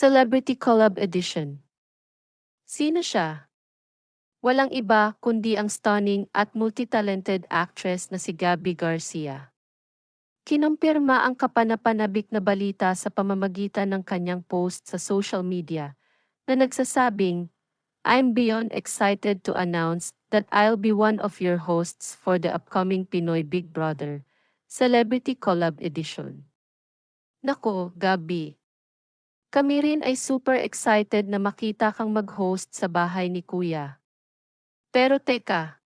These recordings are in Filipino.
Celebrity Collab Edition. Sino siya? Walang iba kundi ang stunning at multitalented actress na si Gabby Garcia. Kinumpirma ang kapanapanabik na balita sa pamamagitan ng kanyang post sa social media na nagsasabing, I'm beyond excited to announce that I'll be one of your hosts for the upcoming Pinoy Big Brother Celebrity Collab Edition. Nako, Gabi. Kami rin ay super excited na makita kang mag-host sa bahay ni Kuya. Pero teka,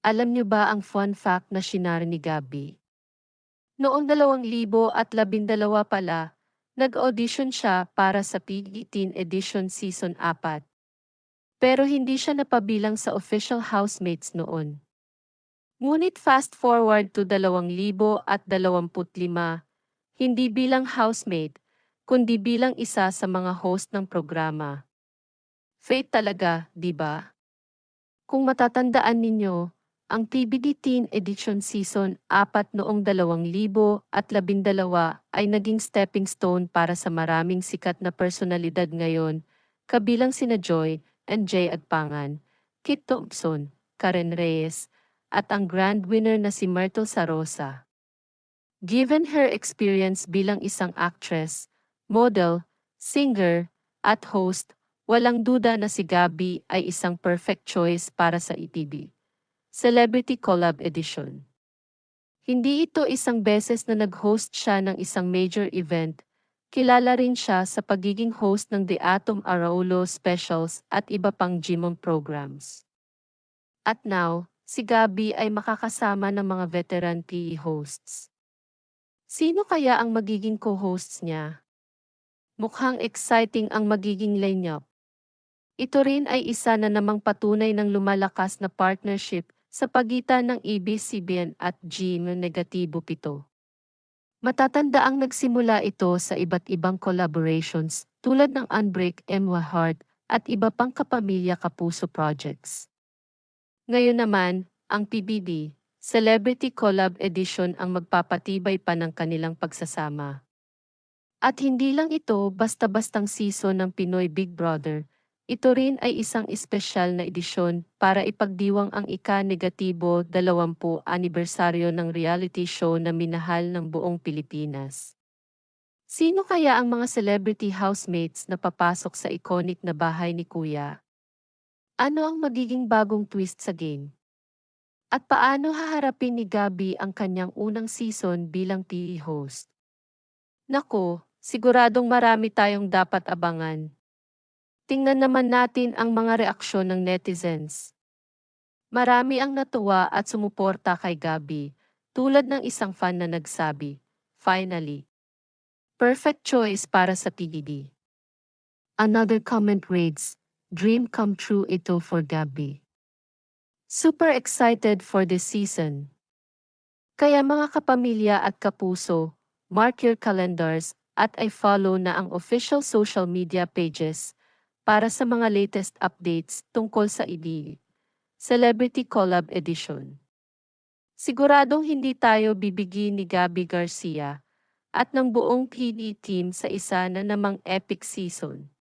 alam niyo ba ang fun fact na shinare ni Gabi? Noong 2012 pala, nag-audition siya para sa PG-18 Edition Season 4. Pero hindi siya napabilang sa official housemates noon. Ngunit fast forward to 2025, hindi bilang housemate, kundi bilang isa sa mga host ng programa. Fate talaga, di ba? Kung matatandaan ninyo, ang TBD Teen Edition Season 4 noong 2012 ay naging stepping stone para sa maraming sikat na personalidad ngayon, kabilang sina Joy and Jay Agpangan, Kit Thompson, Karen Reyes, at ang grand winner na si Myrtle Sarosa. Given her experience bilang isang actress, model, singer, at host, walang duda na si Gabi ay isang perfect choice para sa ETV. Celebrity Collab Edition. Hindi ito isang beses na nag-host siya ng isang major event, kilala rin siya sa pagiging host ng The Atom Araulo Specials at iba pang Jimon programs. At now, si Gabi ay makakasama ng mga veteran PE hosts. Sino kaya ang magiging co-hosts niya? Mukhang exciting ang magiging lineup. Ito rin ay isa na namang patunay ng lumalakas na partnership sa pagitan ng ABS-CBN at GM Negatibo 7. Matatanda ang nagsimula ito sa iba't ibang collaborations tulad ng Unbreak Emma Heart at iba pang kapamilya kapuso projects. Ngayon naman, ang PBB, Celebrity Collab Edition ang magpapatibay pa ng kanilang pagsasama. At hindi lang ito basta-bastang season ng Pinoy Big Brother, ito rin ay isang espesyal na edisyon para ipagdiwang ang ika-negatibo 20 anibersaryo ng reality show na minahal ng buong Pilipinas. Sino kaya ang mga celebrity housemates na papasok sa iconic na bahay ni Kuya? Ano ang magiging bagong twist sa game? At paano haharapin ni Gabi ang kanyang unang season bilang PE host? Nako, siguradong marami tayong dapat abangan. Tingnan naman natin ang mga reaksyon ng netizens. Marami ang natuwa at sumuporta kay Gabi, tulad ng isang fan na nagsabi, Finally. Perfect choice para sa PDD. Another comment reads, Dream come true ito for Gabi. Super excited for this season. Kaya mga kapamilya at kapuso, mark your calendars at I follow na ang official social media pages para sa mga latest updates tungkol sa ED. Celebrity Collab Edition. Siguradong hindi tayo bibigyan ni Gabby Garcia at ng buong PD team sa isa na namang epic season.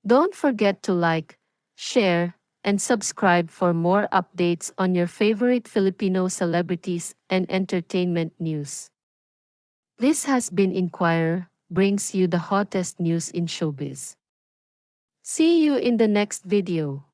Don't forget to like, share, and subscribe for more updates on your favorite Filipino celebrities and entertainment news. This has been Inquirer, brings you the hottest news in showbiz. See you in the next video.